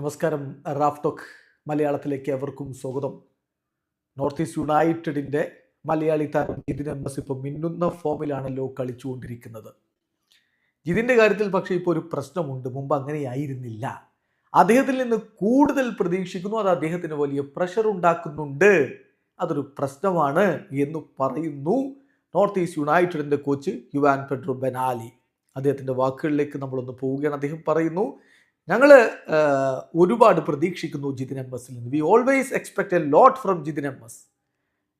നമസ്കാരം. Raf talk മലയാളത്തിലേക്ക് എവർക്കും സ്വാഗതം. നോർത്ത് ഈസ്റ്റ് യുണൈറ്റഡിന്റെ മലയാളി താരം ജിതിൻ എം എസ് ഇപ്പോൾ മിന്നുന്ന ഫോമിലാണല്ലോ കളിച്ചുകൊണ്ടിരിക്കുന്നത്. ജിതിന്റെ കാര്യത്തിൽ പക്ഷേ ഇപ്പോൾ ഒരു പ്രശ്നമുണ്ട്. മുമ്പ് അങ്ങനെയായിരുന്നില്ല. അദ്ദേഹത്തിൽ നിന്ന് കൂടുതൽ പ്രതീക്ഷിക്കുന്നു. അത് അദ്ദേഹത്തിന് വലിയ പ്രഷർ ഉണ്ടാക്കുന്നുണ്ട്. അതൊരു പ്രശ്നമാണ് എന്ന് പറയുന്നു നോർത്ത് ഈസ്റ്റ് യുണൈറ്റഡിന്റെ കോച്ച് യുവാൻ പെഡ്രോ ബെനാലി. അദ്ദേഹത്തിന്റെ വാക്കുകളിലേക്ക് നമ്മളൊന്ന് പോവുകയാണ്. അദ്ദേഹം പറയുന്നു ഞങ്ങൾ ഒരുപാട് പ്രതീക്ഷിക്കുന്നു ജിതിൻ എം എസിൽ നിന്ന്. We always expect a lot from Jithin M S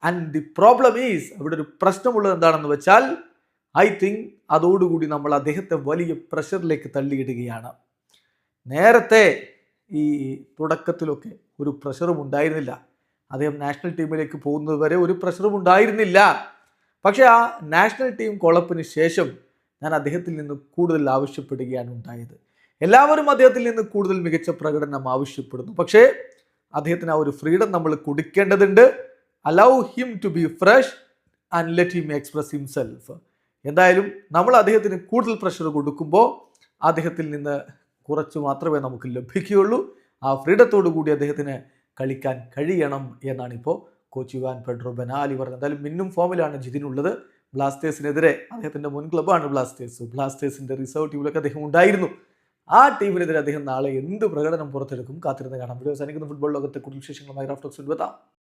and the problem is അവിടെ ഒരു പ്രശ്നമുള്ളത് എന്താണെന്ന് വെച്ചാൽ ഐ തിങ്ക് അതോടുകൂടി നമ്മൾ അദ്ദേഹത്തെ വലിയ പ്രഷറിലേക്ക് തള്ളിയിടുകയാണ്. നേരത്തെ ഈ തുടക്കത്തിലൊക്കെ ഒരു പ്രഷറും ഉണ്ടായിരുന്നില്ല. അദ്ദേഹം നാഷണൽ ടീമിലേക്ക് പോകുന്നത് വരെ ഒരു പ്രഷറും ഉണ്ടായിരുന്നില്ല. പക്ഷേ ആ നാഷണൽ ടീം കൊളപ്പിന് ശേഷം ഞാൻ അദ്ദേഹത്തിൽ നിന്ന് കൂടുതൽ ആവശ്യപ്പെടുകയാണ് ഉണ്ടായത്. എല്ലാവരും അദ്ദേഹത്തിൽ നിന്ന് കൂടുതൽ മികച്ച പ്രകടനം ആവശ്യപ്പെടുന്നു. പക്ഷേ അദ്ദേഹത്തിന് ആ ഒരു ഫ്രീഡം നമ്മൾ കൊടുക്കേണ്ടതുണ്ട്. Allow him to be fresh and let him express himself എന്തായാലും നമ്മൾ അദ്ദേഹത്തിന് കൂടുതൽ പ്രഷർ കൊടുക്കുമ്പോൾ അദ്ദേഹത്തിൽ നിന്ന് കുറച്ച് മാത്രമേ നമുക്ക് ലഭിക്കുകയുള്ളൂ. ആ ഫ്രീഡത്തോടു കൂടി അദ്ദേഹത്തിന് കളിക്കാൻ കഴിയണം എന്നാണ് ഇപ്പോൾ കോച്ച് യുവാൻ പെഡ്രോ ബെനാലി പറഞ്ഞത്. എന്തായാലും മിന്നും ഫോമിലാണ് ജിതിനുള്ളത്. ബ്ലാസ്റ്റേഴ്സിനെതിരെ അദ്ദേഹത്തിന്റെ മുൻ ക്ലബ്ബാണ് ബ്ലാസ്റ്റേഴ്സ് ബ്ലാസ്റ്റേഴ്സിന്റെ റിസർവ് ടീമിലൊക്കെ അദ്ദേഹം ഉണ്ടായിരുന്നു. ആ ടീമിനെതിരെ അദ്ദേഹം നാളെ എന്ത് പ്രകടനം പുറത്തെടുക്കും കാത്തിരുന്ന് കാണാം. വീഡിയോ സൈനിക്കുന്ന ഫുട്ബോൾ ലോകത്തെ കൂടുതൽ വിശേഷങ്ങളുമായി റാഫ്റ്റോക്സ് എത്താം